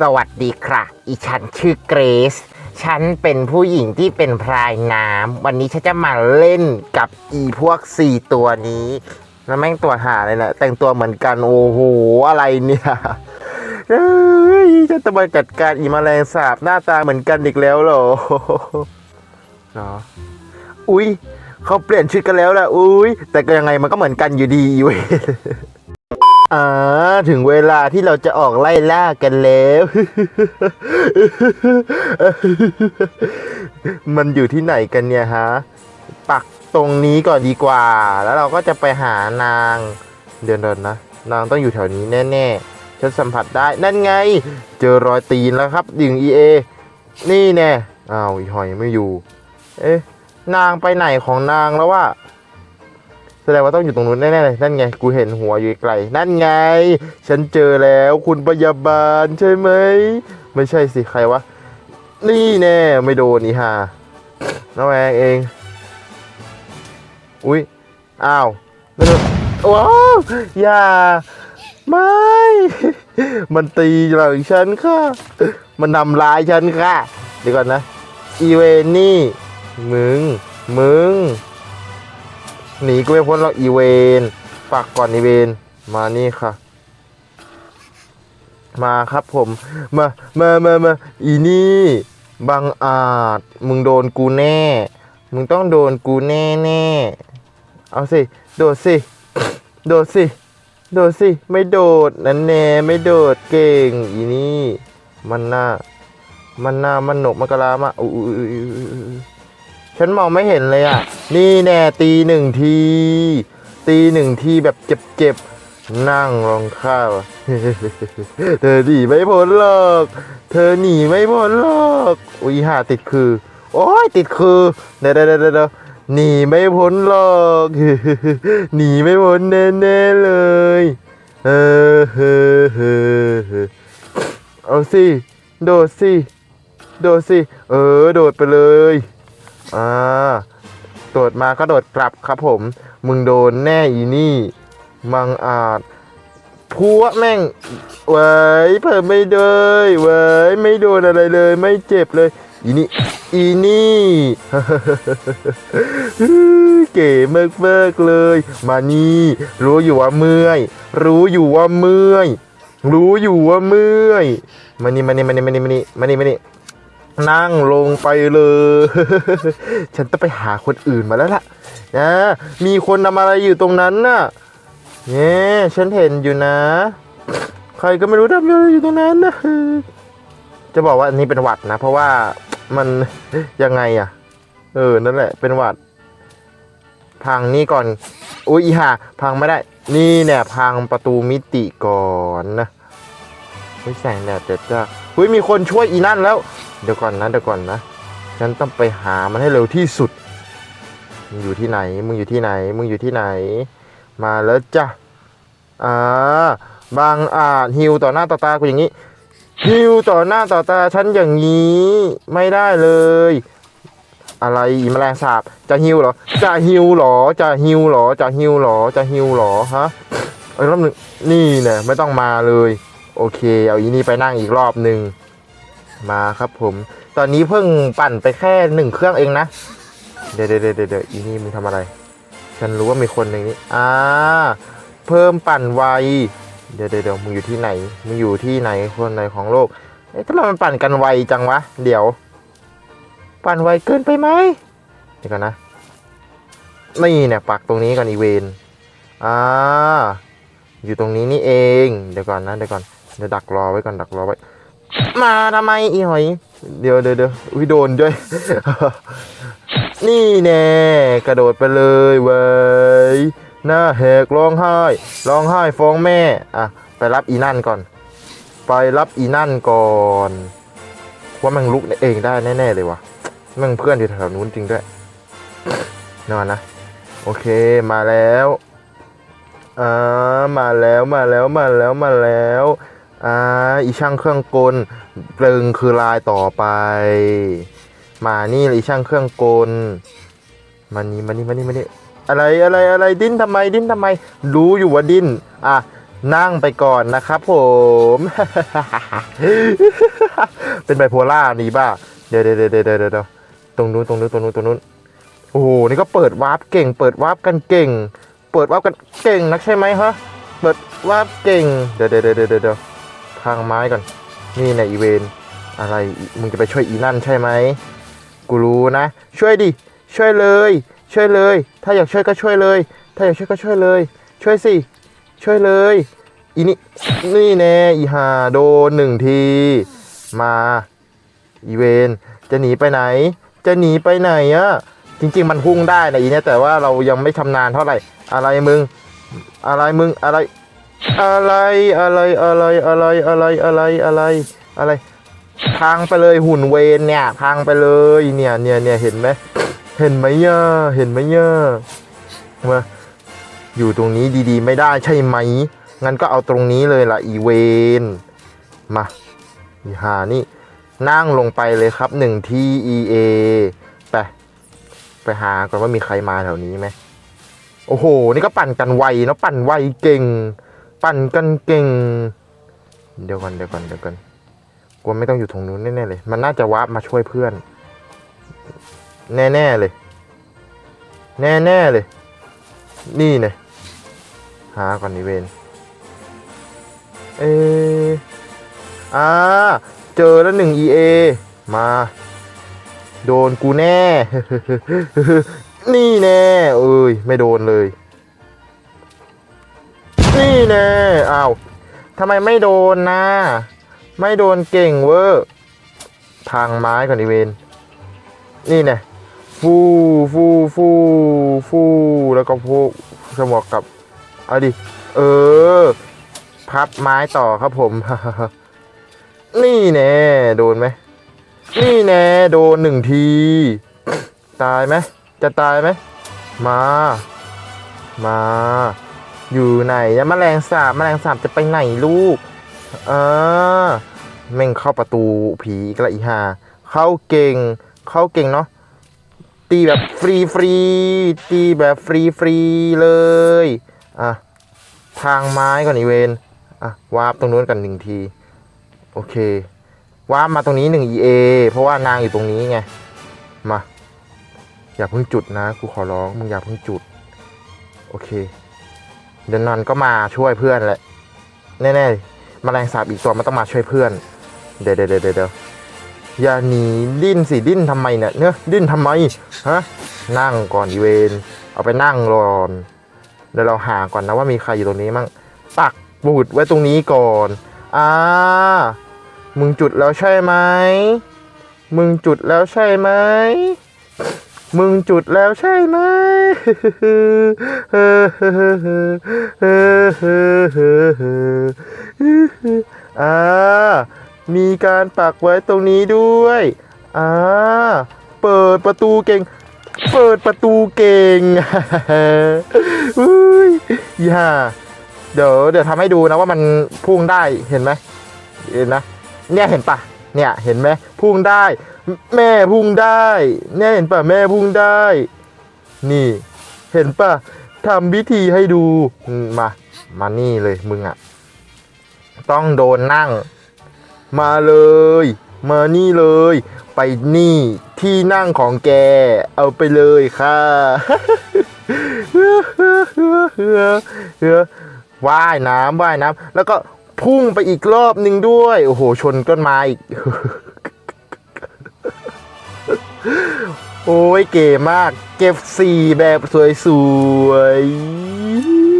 สวัสดีค่ะ อีฉันชื่อเกรซ ฉันเป็นผู้หญิงที่เป็นพรายน้ำ วันนี้ฉันจะมาเล่นกับอีพวกสี่ตัวนี้ แล้วแม่งตัวหาเลยนะแต่งตัวเหมือนกัน โอ้โห อะไรเนี่ยฉันจะมาจัดการอีแมลงสาบหน้าตาเหมือนกันอีกแล้วเหรอเหรออุ้ยเขาเปลี่ยนชุดกันแล้วแหละอุ้ยแต่ก็ยังไงมันก็เหมือนกันอยู่ดีเว้ย อ่าถึงเวลาที่เราจะออกไล่ล่ากันแล้ว มันอยู่ที่ไหนกันเนี่ยฮะ ปักตรงนี้ก่อนดีกว่า แล้วเราก็จะไปหานาง เดินเดินนะ นางต้องอยู่แถวนี้แน่ๆ ฉันสัมผัสได้ นั่นไง เจอรอยตีนแล้วครับดิ่ง EA นี่แน่อ้าวอีหอยไม่อยู่ เอ๊ะ นางไปไหนของนางแล้วว่า แสดงว่าต้องอยู่ตรงนู้นแน่ๆเลยนั่นไง กูเห็นหัวอยู่ไกล นั่นไง ฉันเจอแล้วคุณพยาบาลใช่ไหม ไม่ใช่สิ ใครวะ นี่แน่ ไม่โดนนี่ฮะน้องแองเอง อุ้ยอ้าวไม่โดนว้าวอย่า ไม่ มันตีหลังฉันค่ะ มันทำร้ายฉันค่ะ เดี๋ยวก่อนนะ อีเวนนี่ มึง มึง หนีกูไม่พ้นหรอกอีเวนฝากก่อนอีเวนมานี่ค่ะ มาครับผม มามามามาอีนี่บังอาจ มึงโดนกูแน่ มึงต้องโดนกูแน่แน่เอาสิ โดดสิ โดดสิ โดดสิ ไม่โดดนั่นแน่ไม่โดดเก่ง อีนี่ มันหน้า มันหน้ามันหนกมันกะลามาอุ้ ฉันมองไม่เห็นเลยอะ นี่แน่ตีหนึ่งที ตีหนึ่งทีแบบเจ็บๆ นั่งรองข้าวเธอหนีไม่พ้นหรอก เธอหนีไม่พ้นหรอกอุ้ยหาติดคือ โอ้ยติดคือ เดี๋ยวเดี๋ยวเดี๋ยวหนีไม่พ้นหรอก หนีไม่พ้นแน่ๆเลย เออเฮ้อเฮ้อเฮ้อเอาสิ โดดสิ โดดสิ เออ โดดไปเลย อ่าโดดมาก็โดดกลับครับผม มึงโดนแน่อีนี่ มังอาจพัวแม่ง เว้ยเพิ่มไม่เดยเว้ยไม่โดนอะไรเลย ไม่เจ็บเลย อีนี่ อีนี่ เก๋มากเมากเลย มานี่ รู้อยู่ว่าเมื่อย รู้อยู่ว่าเมื่อย รู้อยู่ว่าเมื่อย มานี่มานี่มานี่มานี่มานี่มานี่มานี่ นั่งลงไปเลย ฉันต้องไปหาคนอื่นมาแล้วล่ะนะมีคนทำอะไรอยู่ตรงนั้นน่ะเนี่ยฉันเห็นอยู่นะ ใครก็ไม่รู้ทำอะไรอยู่ตรงนั้นนะจะบอกว่าอันนี้เป็นหวัดนะ เพราะว่ามันยังไงอะเออนั่นแหละ เป็นหวัด พังนี่ก่อน อุ้ยอีห่าพังไม่ได้ นี่เนี่ยพังประตูมิติก่อนนะ ไม่แสงแดดเด็ดจ้าเฮ้ยมีคนช่วยอีนั่นแล้ว เดี๋ยวก่อนนะเดี๋ยวก่อนนะ ฉันต้องไปหามันให้เร็วที่สุด มึงอยู่ที่ไหน มึงอยู่ที่ไหน มึงอยู่ที่ไหน มาแล้วจ้ะอ่าบางอาจฮิวต่อหน้าต่อตากูอย่างนี้ฮิวต่อหน้าต่อตาฉันอย่างนี้ไม่ได้เลย อะไรอีแมลงสาบจะฮิวเหรอ จะฮิวเหรอ จะฮิวเหรอ จะฮิวเหรอ จะฮิวเหรอฮะเอ้รอบหนึ่งนี่เนี่ยไม่ต้องมาเลย โอเค เอาอีนี่ไปนั่งอีกรอบหนึ่งมาครับผม ตอนนี้เพิ่งปั่นไปแค่หนึ่งเครื่องเองนะ เดี๋ยวเดี๋ยวเดี๋ยวอีนี่มึงทำอะไร ฉันรู้ว่ามีคนหนึ่งนี่อ่าเพิ่มปั่นไวเดี๋ยวเดี๋ยวเดี๋ยวมึงอยู่ที่ไหนมึงอยู่ที่ไหนคนไหนของโลกเอ๊ะทำไมมันปั่นกันไวจังวะ เดี๋ยว ปั่นไวเกินไปไหมเดี๋ยวก่อนนะนี่เนี่ยปักตรงนี้ก่อนอีเวนอ่าอยู่ตรงนี้นี่เอง เดี๋ยวก่อนนะ เดี๋ยวก่อน เดี๋ยวดักรอไว้ก่อนดักรอไว้ มาทำไมอีหอย เดี๋ยวเดี๋ยวเดี๋ยวอุ้ยโดนด้วย นี่แน่กระโดดไปเลยเว้ยหน้าแหกร้องไห้ร้องไห้ฟ้องแม่ อะ ไปรับอีนั่นก่อน ไปรับอีนั่นก่อนว่ามันลุกเองได้แน่ๆเลยวะมันเพื่อนอยู่แถวนู้นจริงด้วยนอนนะ โอเคมาแล้วอ่ามาแล้วมาแล้วมาแล้วมาแล้ว อ่าอีช่างเครื่องกลเปลึงคือลายต่อไป มานี่เลยอีช่างเครื่องกลมานี่มานี่มานี่มานี่อะไรอะไรอะไรดิ้นทำไมดิ้นทำไม รู้อยู่ว่าดิ้นอะนั่งไปก่อนนะครับผม เป็นไบโพล่านี่บ้าเดี๋ยวเดี๋ยวเดี๋ยวเดี๋ยวเดี๋ยวเดี๋ยวตรงนู้นตรงนู้นตรงนู้นตรงนู้นโอ้โหนี่ก็เปิดวาร์ปเก่ง เปิดวาร์ปกันเก่ง เปิดวาร์ปกันเก่งนักใช่ไหมฮะ เปิดวาร์ปเก่ง เดี๋ยวเดี๋ยวเดี๋ยวเดี๋ยว เดี๋ยวทางไม้ก่อน นี่ในอีเวนอะไรมึงจะไปช่วยอีนั่นใช่ไหมกูรู้นะ ช่วยดิช่วยเลย ช่วยเลย ถ้าอยากช่วยก็ช่วยเลย ถ้าอยากช่วยก็ช่วยเลย ช่วยสิช่วยเลยอีนี่นี่แน่อีหาโดนหนึ่งที มาอีเวนจะหนีไปไหน จะหนีไปไหนอะจริง ๆ มันพุ่งได้นะอีเนี่ยแต่ว่าเรายังไม่ชำนาญเท่าไหร่ อะไรมึง อะไรมึงอะไร อะไรอะไรอะไรอะไรอะไรอะไรอะไรอะไร พังไปเลยหุ่นเวนเนี่ย พังไปเลยเนี่ยเนี่ยเนี่ยเห็นไหมเห็นไหมย่าเห็นไหมย่ามาอยู่ตรงนี้ดีๆ ไม่ได้ใช่ไหม งั้นก็เอาตรงนี้เลยล่ะอีเวนมาอีหานี่ นั่งลงไปเลยครับหนึ่งที่ EA ไปไปหาก่อนว่ามีใครมาแถวนี้ไหมโอ้โห นี่ก็ปั่นกันไวเนอะปั่นไวเก่ง ปั่นกันเก่ง เดี๋ยวก่อนเดี๋ยวก่อนเดี๋ยวก่อนกลัวไม่ต้องอยู่ตรงนู้นแน่ๆเลย มันน่าจะวาร์ปมาช่วยเพื่อน แน่ๆเลย แน่ๆเลย นี่เนี่ยหาก่อนนิเวนเอออ่าเจอแล้วหนึ่ง EA มา โดนกูแน่ นี่แน่ เอ้ย ไม่โดนเลย แน่อ้าวทำไมไม่โดนนะ ไม่โดนเก่งเวอร์พังไม้ก่อนดิเวนนี่แน่ฟูฟูฟูฟูแล้วก็ฟูสมวกกับเอาดิ เออ พับไม้ต่อครับผม นี่แน่โดนไหม นี่แน่โดนหนึ่งที ตายไหม จะตายไหม มา มา อยู่ไหนแมลงสาบแมลงสาบจะไปไหนลูก เออแม่งเข้าประตูผีกละอีหาเข้าเก่ง เข้าเก่งเนาะตีแบบฟรีฟรีตีแบบฟรีฟรีเลยอะทางไม้ก่อนอีเวนอะวาร์ปตรงนู้นกันหนึ่งที โอเควาร์ปมาตรงนี้หนึ่ง EA เพราะว่านางอยู่ตรงนี้ไงมาอย่าเพิ่งจุดนะกูขอร้องมึงอย่าเพิ่งจุด โอเค เดี๋ยวนันก็มาช่วยเพื่อนแหละแน่ๆแมลงสาบอีกตัวมันต้องมาช่วยเพื่อน เดี๋ยวเดี๋ยวเดี๋ยวเดี๋ยวอย่าหนีดิ้นสิดิ้นทำไมเนี่ยเนอดิ้นทำไมฮะนั่งก่อนอีเวนเอาไปนั่งรอนเดี๋ยวเราหาก่อนนะว่ามีใครอยู่ตรงนี้มั่งปักบูดไว้ตรงนี้ก่อนอ่ามึงจุดแล้วใช่ไหมมึงจุดแล้วใช่ไหม มึงจุดแล้วใช่ไหมอ่า มีการปักไว้ตรงนี้ด้วย อ่า เปิดประตูเก่ง เปิดประตูเก่งอุ้ยอย่า เดี๋ยวเดี๋ยวทำให้ดูนะว่ามันพุ่งได้ เห็นไหม เห็นนะ เนี่ยเห็นปะเนี่ย เห็นไหม พุ่งได้ แม่พุ่งได้เนี่ยเห็นปะแม่พุ่งได้ นี่ เห็นป่ะทำวิธีให้ดูมมา มานี่เลยมึงอะต้องโดนนั่ง มาเลย มานี่เลย ไปนี่ที่นั่งของแก เอาไปเลยค่ะว่ายน้ำว่ายน้ำแล้วก็พุ่งไปอีกรอบหนึ่งด้วย โอ้โห ชนต้นไม้อีก โอ้ยเก๋มาก เก็บสี่แบบสวยๆ